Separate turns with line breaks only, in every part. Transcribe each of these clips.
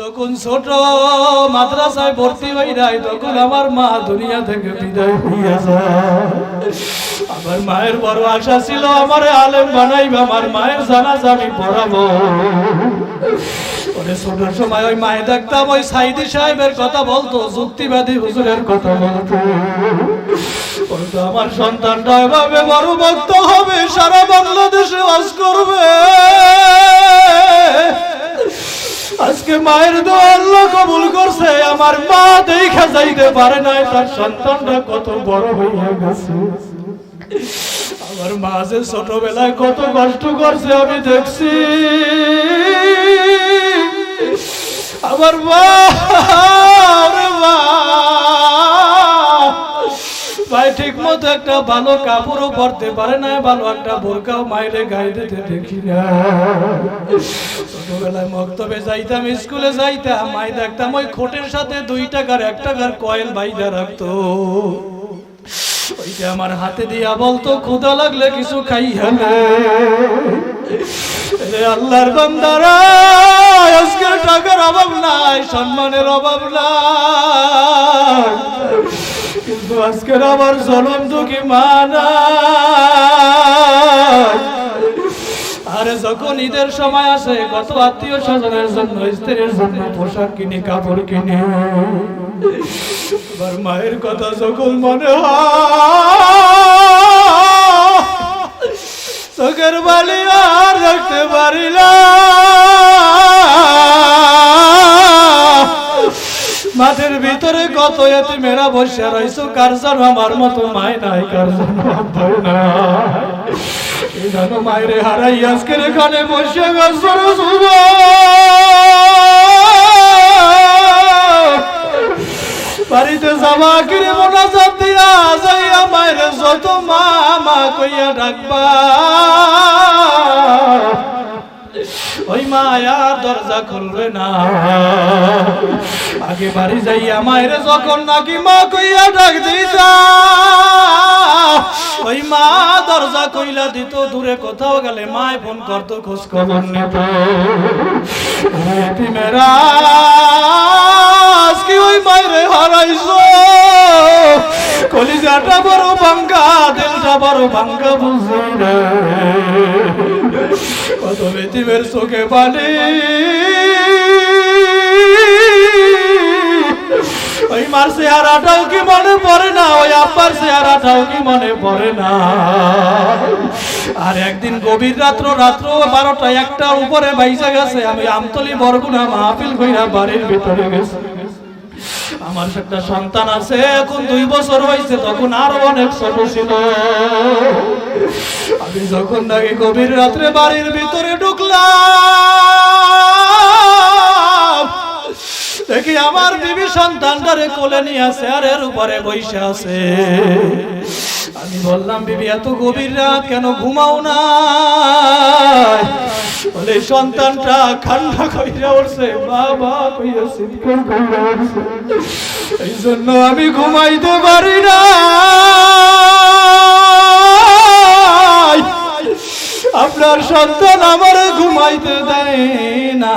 যখন ছোট মাদ্রাসায় ভর্তি হই নাই তখন আমার মা দুনিয়া থেকে বিদায় হইয়া যায়। আমার মায়ের বড় আশা ছিল আমার আলেম বানাইবে, আমার মায়ের জানাজা আমি পড়াবো। সময় ওই মায়ে দেখতাম, ওই সাহেবের কথা বলতো কথা আমার সন্তানটা এভাবে বড় ভক্ত হবে, সারা বাংলাদেশে বাস করবে। আজকে মায়ের দোয়া আল্লাহ কবুল করছে, আমার মা দেখা যাইতে পারে নাই, তার সন্তানটা কত বড় হইয়া গেছে। আমার মা যে ছোটবেলায় কত কষ্ট করছে, আমি দেখছি। আমার মা আমার মা। ভাই ঠিক মতো একটা ভালো কাপড়ও পরতে পারে না, ভালো একটা বোরকাও মায়ের গায়ে দিতে দেখি না। ছোটবেলায় মক্তবে যাইতাম, স্কুলে যাইতাম, মাই দেখতাম ওই খোটের সাথে দুই টাকার, এক টাকার কয়েল বাইদা রাখতো। ওইটা আমার হাতে দিয়া বলতো ক্ষুদা লাগলে কিছু খাই হলে আল্লাহর বান্দারা, আজকে টাকার অভাব নাই, সম্মানের অভাব নাই। কিন্তু আজকের আমার জনম দুঃখী মানা আরে যখন ঈদের সময় আসে, কত আত্মীয় স্বজনের জন্য, স্ত্রীর জন্য পোশাক কিনি, কাপড় কিনি। আমার মায়ের কথা যখন মনে চোখের বালি আর রাখতে পারি না। মাঠের ভিতরে কত এতে মেরা বসে রয়েছে কার যেন আমার মতো মায় নাই, কার যেন মায়েরে হারাই আজকের এখানে বসে গেছে। বাড়িতে যাবা কিরে মোনাজাত দিয়া যাইয়া মায়ের যত মা মা কইয়া ডাকবা ওই মায়া দরজা খুলবে না। আগে বাড়ি যাইয়া মায়ের যখন নাকি মা কইয়া ডাক দিতা। ওই মা দরজা কইলা দিত, দূরে কোথাও গেলে মায় ফোন করতো, খোঁজ খবর নিত। মেরা ওই মায়ের হারাইছো? কলিজাটা বড় ভাঙ্গা দিলটা বড় ভাঙ্গা বুঝি কত বেতিমের চোখে পানি। ওই মার চেহারাটাও কি মনে পড়ে না? ওই আব্বার চেহারাটাও কি মনে পড়ে না? আর একদিন গভীর রাত্র রাত্র বারোটা একটা উপরে বাইসা গেছে। আমি আমতলি বরগুনা মাহফিল কইরা বাড়ির ভিতরে গেছি। আমার একটা সন্তান আছে, এখন দুই বছর হয়েছে, তখন আরও অনেক ছোট ছিল। আমি যখন নাকি গভীর রাত্রে বাড়ির ভিতরে ঢুকলাম, দেখি আমার বিবি সন্তানটারে কোলে নিয়ে আছে আর এর উপরে বসে আছে। আমি বললাম, বিবি, এত গভীর রাত কেন ঘুমাও না বলে, সন্তানটা ঠান্ডা কইরা উঠছে, বাবা কইয়া চিৎকার কইরা উঠছে। এই জন্য আমি ঘুমাইতে পারি না। আপনার সন্তান আমার ঘুমাইতে দেয় না।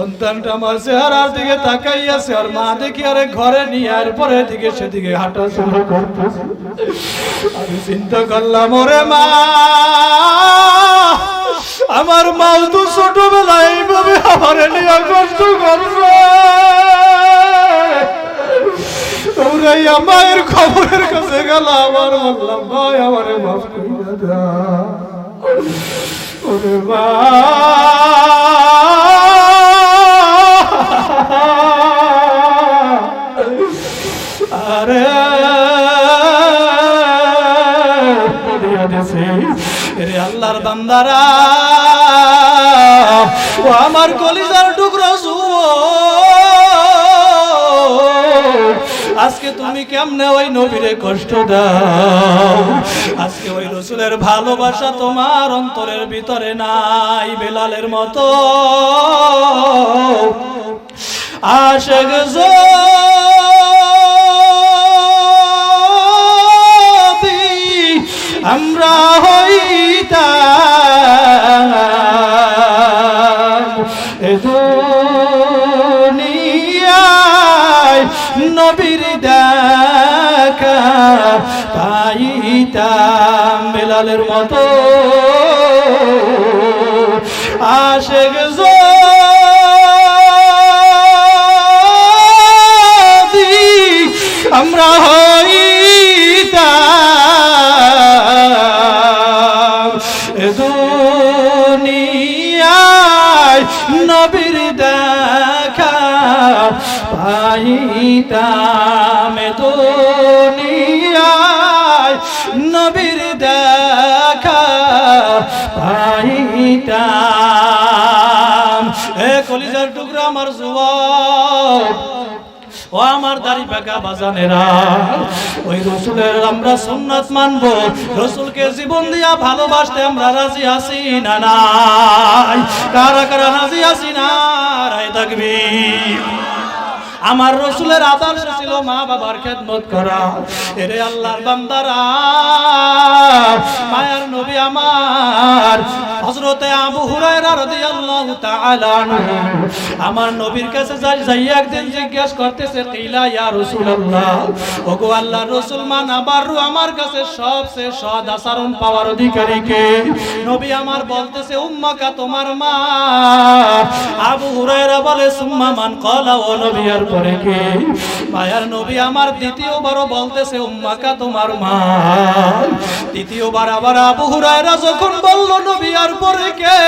সন্তানটা আমার চেহারার দিকে তাকাই আছে আর মা দেখি আরে ঘরে নিয়ে আর পরে দিকে সেদিকে হাঁটা শুরু করতেছে। আমি চিন্তা করলাম, ওরে মা, আমার মাও তো ছোটবেলায় এইভাবে আমার নিয়ে কষ্ট করবে আমার খবরের কাছে গেল আমার বললাম, ভাই মাফ মা রে আল্লাহর বান্দারা আমার কলিজার টুকরো আজকে তুমি কেমনে ওই নবীরে কষ্ট দাও? আজকে ওই রসুলের ভালোবাসা তোমার অন্তরের ভিতরে নাই, বেলালের মতো। আশেক যদি আমরা হইতা এ দুনিয়ায় নবীর দেখা পাইতাম বেলালের মতো আমার জুয়া ও আমার দাড়ি পাকা বাজানেরা, ওই রসুলের আমরা সুন্নাত মানব। রসুলকে জীবন দিয়া ভালোবাসতে আমরা রাজি আছি না নাই? কারা কারা রাজি আছি না রায় থাকবি আমার রসুলের আদর্শ ছিল মা বাবার খেদমত করা। এরে আল্লাহর বান্দারা, মায়ার নবী আমার, হযরতে আবু হুরায়রা রাদিয়াল্লাহু তাআলা আমার নবীর কাছে যাই যাই একদিন জিজ্ঞেস করতেছে, কিলা ইয়া রাসূলুল্লাহ? ওগো আল্লাহর রাসূল, মান আবারু আমার কাছে সবচেয়ে সৎ আচরণ পাওয়ার অধিকারী কে? নবী আমার বলতেছে, উম্মাকা, তোমার মা আবু হুরায়রা বলে, সুম্মা মান কলা ও নবী। আর পরে কে? মায়ার নবী আমার দ্বিতীয়বারও বলতেছে, উম্মাকা তোমার মা। দ্বিতীয়বার আবার আবু হুরায়রা যখন বলল, নবী, আর পরে কে?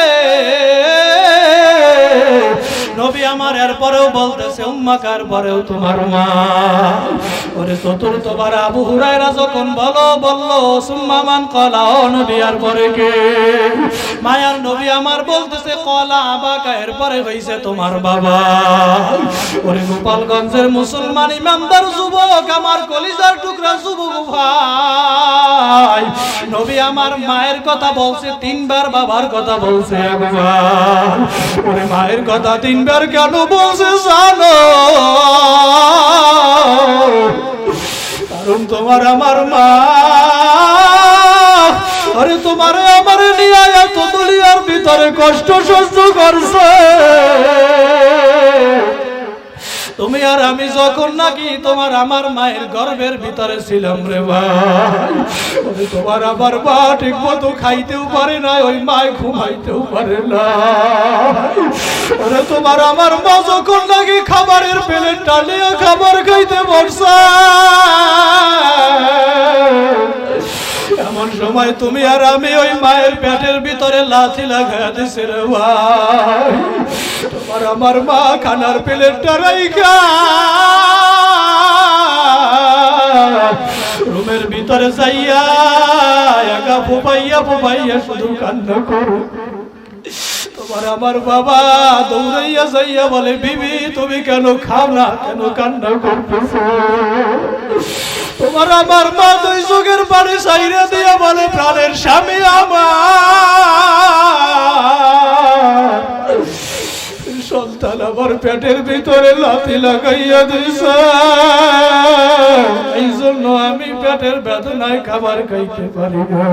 নবী আমার এর পরেও বলতেছে, উম্মাকার পরেও তোমার মা। ওরে চতুর্থবার আবু হুরায়রা যখন বলো, বলল, সুম্মা মান কলা ও নবী, আর পরে কে? মায়ার নবী আমার বলতেছে কলা আবাকা এর পরে হইছে তোমার বাবা। ওরে গোপালগঞ্জের মুসলমান ইমামদার যুবক, আমার কলিজার টুকরা যুবক ভাই। নবী আমার মায়ের কথা বলছে, তিনবার বাবার কথা বলছে একবার। ওরে মায়ের কথা তিনবার কেন বসে জানো? কারণ তোমার আমার মা। আরে তোমার আমার নিয়ে এত দলিয়ার ভিতরে কষ্ট সহ্য করছে। তুমি আর আমি যখন নাকি তোমার আমার মায়ের গর্ভের ভিতরে ছিলাম রে ভাই তোমার আবার মা ঠিক মতো খাইতেও পারে না, ওই মায় ঘুমাইতেও পারে না। তোমার আমার মা যখন নাকি খাবারের প্লেট টানিয়ে খাবার খাইতে বসা। এমন সময় তুমি আর আমি ওই মায়ের পেটের ভিতরে লাথি লাগাই দিছে রে ভাই। তোমার আমার মা খানার প্লেটটা রাইখা। রুমের ভিতরে যাইয়া একা ফুপাইয়া শুধু কান্না করো। তোমার আমার বাবা দৌড়াইয়া যাইয়া বলে, বিবি, তুমি কেন খাও না? কেন কান্না করতেছো? তোমার আমার মা দুই চোখের পানি সাইরে দিয়া বলে, প্রাণের স্বামী আমার। আমার পেটের ভিতরে লাথি লাগাইয়া দিছে। এই জন্য আমি পেটের বেদনায় খাবার খাইতে পারি না।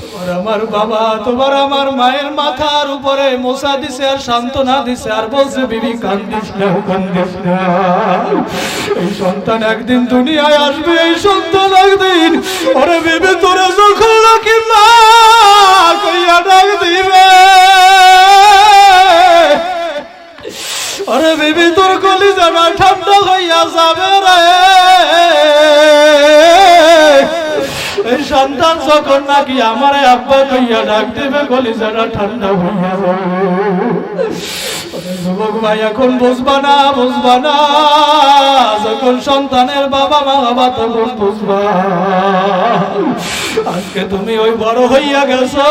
তোমার আমার বাবা, তোমার আমার মায়ের মাথার উপরে মশা দিছে আর সান্ত্বনা দিছে আর বলছে, বিবি, কান্দিস না কান্দিস না। এই সন্তান একদিন দুনিয়ায় আসবে, এই সন্তান একদিন, ওরে বিবি, তোরে যখন নাকি মা, কইয়া ডাক দিবে। আরে বেবি, তোর কলি জানা ঠান্ডা হইয়া যাবে রে। এই সন্তান যখন নাকি আমার আব্বা কইয়া ডাক দেবে কলি জানা ঠান্ডা হইয়া যাবে। যুবক ভাই, এখন বুঝবা না বুঝবা না। যখন সন্তানের বাবা মা, বাবা তখন বুঝবা। আজকে তুমি ওই বড় হইয়া গেছো।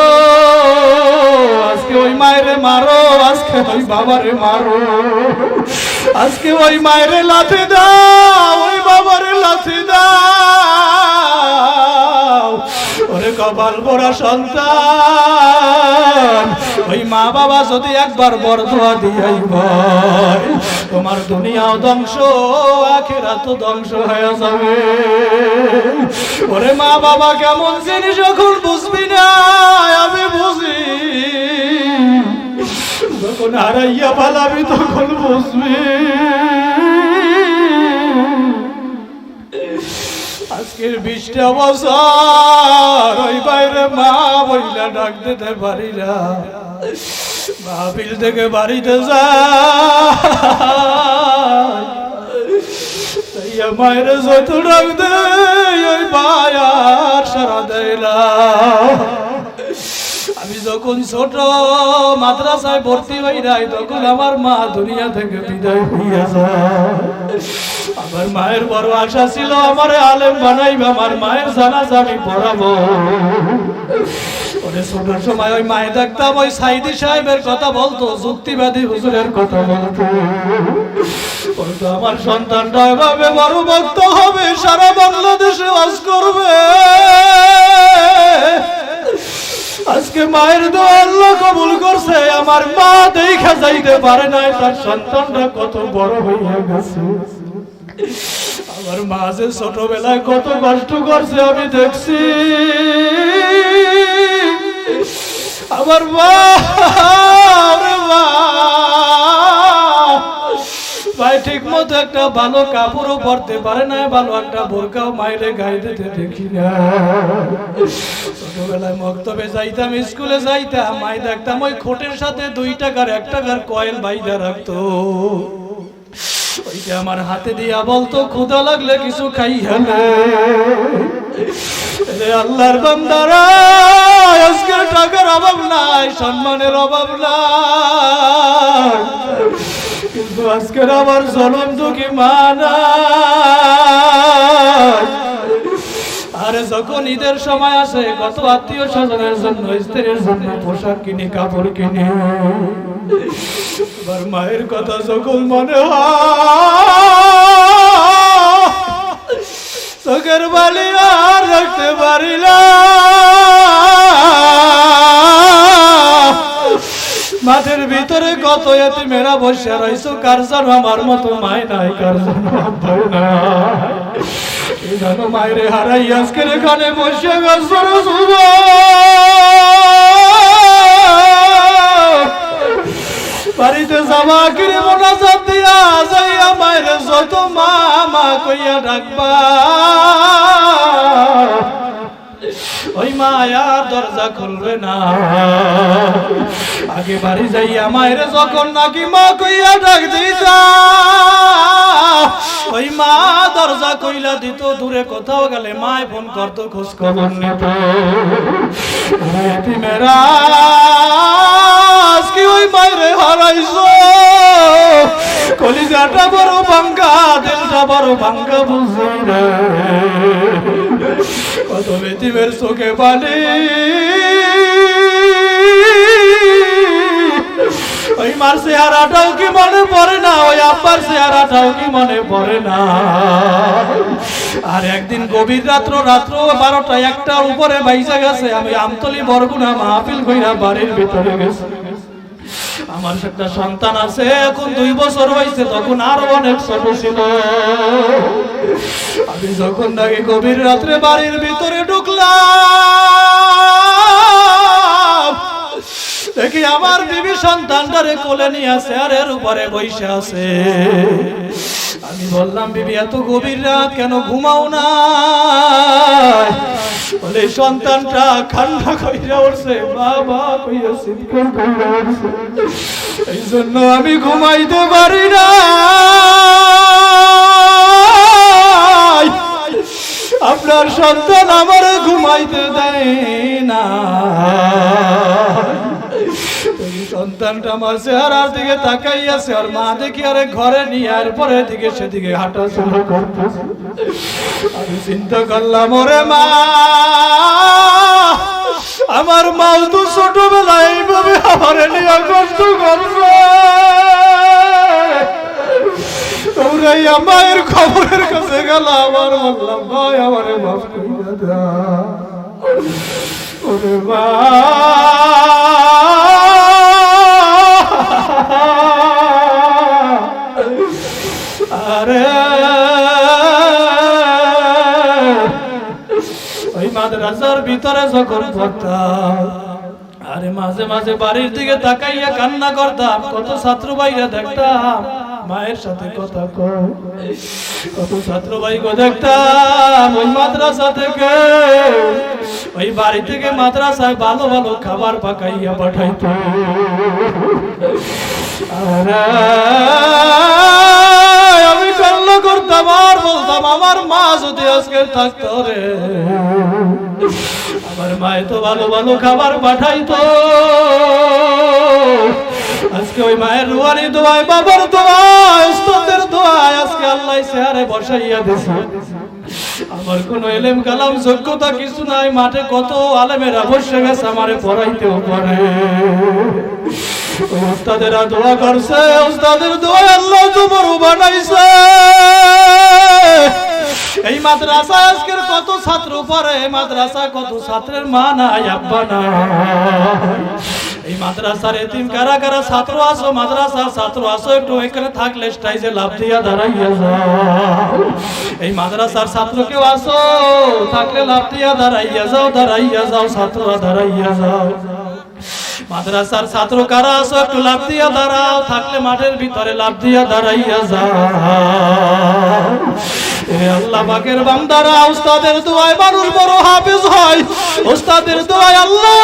আজকে ওই মায়েরে মারো, আজকে ওই বাবারে মারো। আজকে ওই মায়েরে লাথি দাও, ওই বাবারে লাথি দাও। ওরে কপাল পড়া সন্তান। ওই মা বাবা যদি একবার বড় দোয়া দিয়াই ভয় তোমার দুনিয়াও ধ্বংস আখেরা তো ধ্বংস হয়ে যাবে। ওরে মা বাবা, কেমন জিনিস এখন বুঝবি না, আমি বুঝি। যখন হারাইয়া পালাবি তখন বসবি আজকের বিশটা বছর ওই বাইরে মা বইলা ডাক দিতে পারি না। মাহফিল থেকে বাড়িতে যায়। মায়ের যত ডাক দে ভাই সারা আমি যখন ছোট মাদ্রাসায় ভর্তি হই নাই, তখন আমার মা দুনিয়া থেকে বিদায় হইয়া আমার মায়ের বড় আশা ছিল আমার আলেম বানাইবে, আমার মায়ের জানাজা আমি পড়াবো। ওই মায়ে দেখতাম, ওই সাহেবের কথা বলতো কথা বলতো। আমার সন্তানটা এভাবে হবে, সারা বাংলাদেশে বাস করবে। আজকে মায়ের দোয়া আল্লাহ কবুল করছে। আমার মা দেখা যাইতে পারে না তার সন্তানটা কত বড় হইয়া গেছে। আমার মা যে ছোটবেলায় কত কষ্ট করছে, আমি দেখছি। আমার মা আমার মা। ভাই ঠিক মতো একটা ভালো কাপড়ও পরতে পারে না, ভালো একটা বোরকাও মায়ের গায়ে দিতে দেখি না। ছোটবেলায় মক্তবে যাইতাম, স্কুলে যাইতাম, মাই দেখতাম ওই খোটের সাথে দুই টাকার, এক টাকার কয়েল বাইদা রাখতো। ওইটা আমার হাতে দিয়া বলতো ক্ষুদা লাগলে কিছু খাই রে আল্লাহর বান্দারা, আজকে টাকার অভাব নাই, সম্মানের অভাব নাই। কিন্তু আজকের আমার জনম দুঃখী মানা আরে যখন ঈদের সময় আসে, কত আত্মীয় স্বজনের জন্য, স্ত্রীর জন্য পোশাক কিনি, কাপড় কিনি। এবার মায়ের কথা যখন মনে হয়, চোখের বালি আর রাখতে পারি না। মাঠের ভিতরে কত এতে মেরা বসে রয়েছো কার যেন আমার মতো মায় নাই, কার যেন মায়ের হারাই আজকের এখানে বসে গেছো। বাড়িতে যাবা কিরে মোনাজাত দিয়া যাইয়া মায়ের যত মা মা কইয়া ডাকবা ওই মায়া দরজা খুলবে না। আগে বাড়ি যাইয়া মায়ের যখন নাকি মা কইয়া ডাক দিতা। ওই মা দরজা কইলা দিত, দূরে কোথাও গেলে মায় ফোন করতো খোঁজ খবর নিত আজকে ওই মায়ের হারাইছো। কলিজাটা বড় ভাঙ্গা দিলটা বড় ভাঙ্গা বুঝি কত বেতিমের চোখে পানি ওই মার চেহারাটাও কি মনে পড়ে না? ওই আব্বার চেহারাটাও কি মনে পড়ে না? আর একদিন গভীর রাত্র রাত্র বারোটা একটা উপরে বাইসা গেছে। আমি আমতলি বরগুনা মাহফিল কইরা বাড়ির ভিতরে গেছি। আমার একটা সন্তান আছে, এখন দুই বছর হয়েছে, তখন আরও অনেক ছোট ছিল। আমি যখন নাকি গভীর রাত্রে বাড়ির ভিতরে ঢুকলাম, দেখি আমার বিবি সন্তানটারে কোলে নিয়ে আছে আর এর উপরে বসে আছে। আমি বললাম, বিবি, এত গভীর রাত কেন ঘুমাও না বলে, সন্তানটা খান্না কইরা উঠছে, বাবা কইয়া সিনকল কইরা উঠছে। এই জন্য আমি ঘুমাইতে পারি না। আপনার সন্তান আমার ঘুমাইতে দেয় না। সন্তানটা আমার চেহারার দিকে তাকাই আছে আর মা দেখি আরে ঘরে নিয়ে আর পরে দিকে সেদিকে হাঁটা শুরু করতেছে। আমি চিন্তা করলাম, ওরে মা, আমার মাও তো ছোটবেলায় এইভাবে আমার নিয়ে কষ্ট করবে মায়ের খবরের কাছে গেল, আমার বললাম, ভাই, আমারে মাফ করিয়া দাও। মা আরে, ওই মাদ্রাসার ভিতরে যখন পড়তাম, আর মাঝে মাঝে বাড়ির দিকে তাকাইয়া কান্না করতাম, কত ছাত্র ভাইরা দেখতাম। মায়ের সাথে কথা কয় কত ছাত্র ভাই দেখতাম, ওই মাদ্রাসা থেকে। ওই বাড়ি থেকে মাদ্রাসায় ভালো ভালো খাবার পাকাইয়া পাঠাইতো। আমি কান্না করতাম আর বলতাম, আমার মা যদি আজকে থাকতো রে, আমার মায়ে তো ভালো ভালো খাবার পাঠাইতো। আজকে ওই মায়ের রুয়ানি দোয়ায়, বাবার দোয়ায় উস্তাদের দোয়ায়, আজকে আল্লাহ সেহারে বসাইয়া দিছে। আমার কোনো এলেম কালাম যোগ্যতা কিছু নাই, মাঠে কত আলেমেরা বসে গেছে আমারে পড়াইতেও পারে। উস্তাদেরা দোয়া করছে উস্তাদের দোয়া আল্লাহ বড় বানাইছে। এই মাদ্রাসা আজকের কত ছাত্র এই মাদ্রাসা কত ছাত্রের মা নাই, আব্বা নাই। এই মাদ্রাসার এতিম কারা কারা ছাত্র আসো মাদ্রাসার ছাত্র আসো একটু এখানে থাকলে স্টাইজে লাভ দিয়া দাঁড়াইয়া যাও। এই মাদ্রাসার ছাত্র কেউ আসো থাকলে লাভ দিয়া দাঁড়াইয়া যাও দাঁড়াইয়া যাও, ছাত্ররা দাঁড়াইয়া যাও। মাদ্রাসার ছাত্র কারা আসো, একটু লাভ দিয়া দাঁড়াও, থাকলে মাঠের ভিতরে লাভ দিয়া দাঁড়াইয়া যাও। আল্লাহ পাকের বান্দারা, উস্তাদের দোয়ায় মানুষ বড় হাফেজ হয়। উস্তাদের দোয়ায় আল্লাহ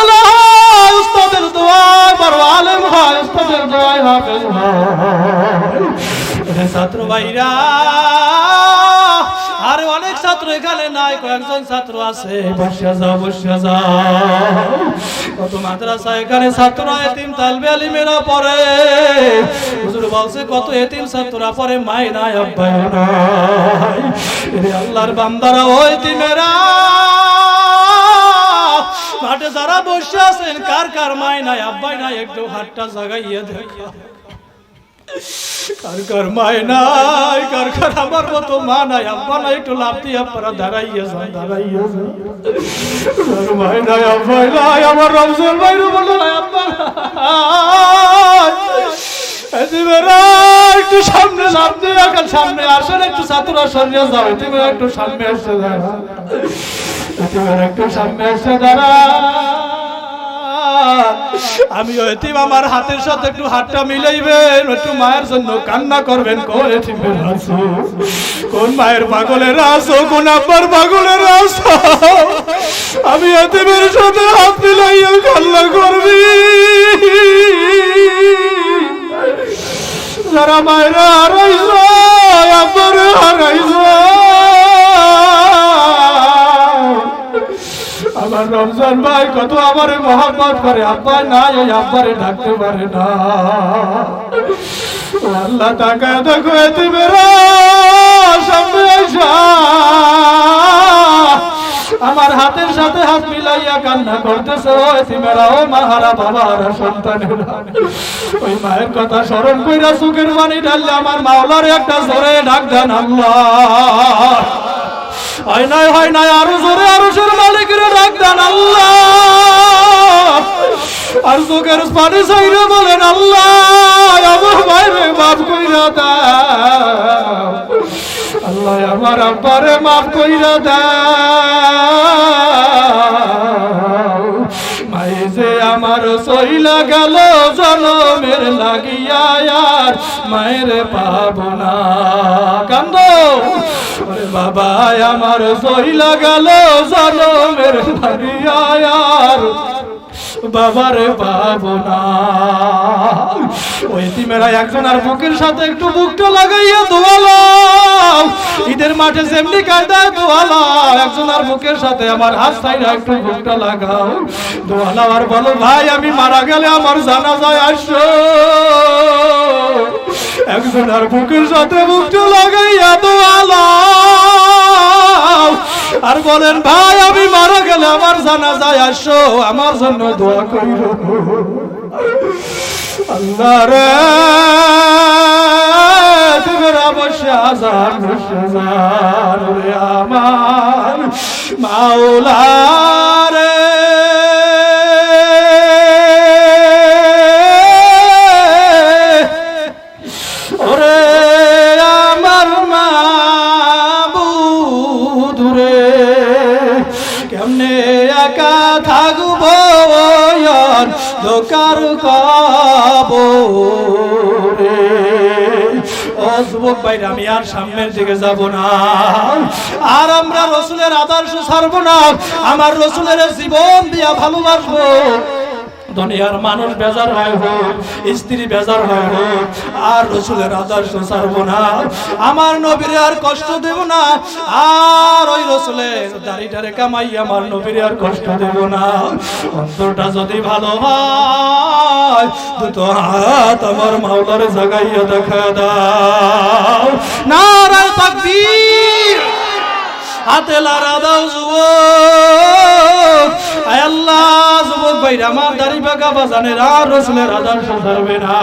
উস্তাদের দোয়ায় বড় আলেম হয়, উস্তাদের দোয়ায় হাফেজ হয়। ছাত্র ভাইরা আর অনেক ছাত্র এখানে নাই কয়েকজন ছাত্র আছে। বসে যাও বসে যাও। কত মাদ্রাসা এখানে ছাত্ররা এতিম তালবে আলিমেরা পড়ে। হুজুর বলছে কত এতিম ছাত্ররা পড়ে মাই নাই আব্বাই নাই। এরে আল্লাহর বান্দারা ওই এতিমেরা। মাঠে যারা বসে আছেন কার কার মাই নাই আব্বাই নাই একটু হাতটা জাগাইয়া দেখো। কার কার মায় নাই, কার কার আমার মতো মা নাই। আব্বা নাই, একটু লাভ দিয়ে আপনারা দাঁড়াইয়া যান দাঁড়াইয়া যান। কার মায় নাই আব্বা নাই, আমার রমজান ভাইর বলো নাই, আব্বা একটু সামনে লাভ দিয়ে এখন সামনে আসেন, একটু ছাত্ররা সরিয়ে যাও। এদিবেরা একটু সামনে এসে দাঁড়া একটু সামনে এসে দাঁড়া আমি এতিম আমার হাতের সাথে একটু হাতটা মিলাইবেন, একটু মায়ের জন্য কান্না করবেন। কোন মায়ের পাগলের আছো, কোন আব্বার পাগলের আছো? আমি এতিমের সাথে হাত মিলাইয়া কান্না করবি। যারা মায়েরা হারাইছ, আব্বারে হারাইছ। আমার রমজান ভাই, কত আমারে মহাব্বত করে। আব্বা নাই ওই আব্বারে ডাকতে পারে না। আল্লাহ টাকা দেখো এতে বেরা আমার হাতের সাথে হাত মিলাইয়া কান্না করতেছে, ও এতিমেরা, ও মাহারা বাবারা সন্তানেরা। ওই মায়ের কথা স্মরণ কইরা সুখের পানি ঢাললে আমার মাওলার একটা জোরে ডাক দেন আল্লাহ। হয় নাই হয় নাই, আরও জোরে আরও জোরে মালিকের ডাক দেন আল্লাহ। আর চোখের পানি সাইরে বলেন আল্লাহ, আমার বাইরে মাফ কইরা দাও। আল্লাহ, আমার আব্বারে মাফ কইরা দাও। আমার সইলা গেল জনমের লাগিয়া আর মায়ের পাবো না কান্দ বাবা আমার সইলা গেল জনমের লাগিয়া আর বাবারে পাবো না ওই তিমেরা একজন আর বুকের সাথে একটু বুকটা লাগাইয়া দোয়ালাম ঈদের মাঠে যেমনি কায়দায় দোয়ালাম একজন আর বুকের সাথে আমার হাত সাইডা একটু বুকটা লাগাও। দোয়ালাও আর বলো, ভাই, আমি মারা গেলে আমার জানা যায় আসো। একজন আর বুকের সাথে বুকটা লাগাইয়া দোয়ালাম আর বলেন, ভাই, আমি মারা গেলে আমার জানা যায় আসো, আমার জন্য দোয়া করিল। আল্লাহ রে তোমরা বসে আজান আমার মাওলা যুবক ভাই আমি আর সামনের দিকে যাব না। আর আমরা রসুলের আদর্শ ছাড়ব না। আমার রসুলের জীবন দিয়া ভালোবাসবো। দুনিয়ার মানুষ বেজার হয় হোক স্ত্রী বেজার হয় হোক আর রসুলের আদর্শ ছাড়বো না। আমার নবীর আর কষ্ট দেব না। আর ওই রসুলের দাড়িটারে কামাই আমার নবীর আর কষ্ট দেব না। অন্তরটা যদি ভালো হয়, দুটো হাত আমার মাওলার জাগাইয়া দেখা দাও। নারায় তাকবীর। হাতে লারা দাও যুবক। আল্লাহ, যুবক ভাই আমার দাড়ি পাকা বাজানের আর রসুলের আদর্শ ধরবে না।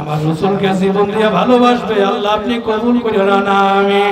আমার রসুলকে জীবন দিয়ে ভালোবাসবে, আল্লাহ আপনি কবুল করে না আমি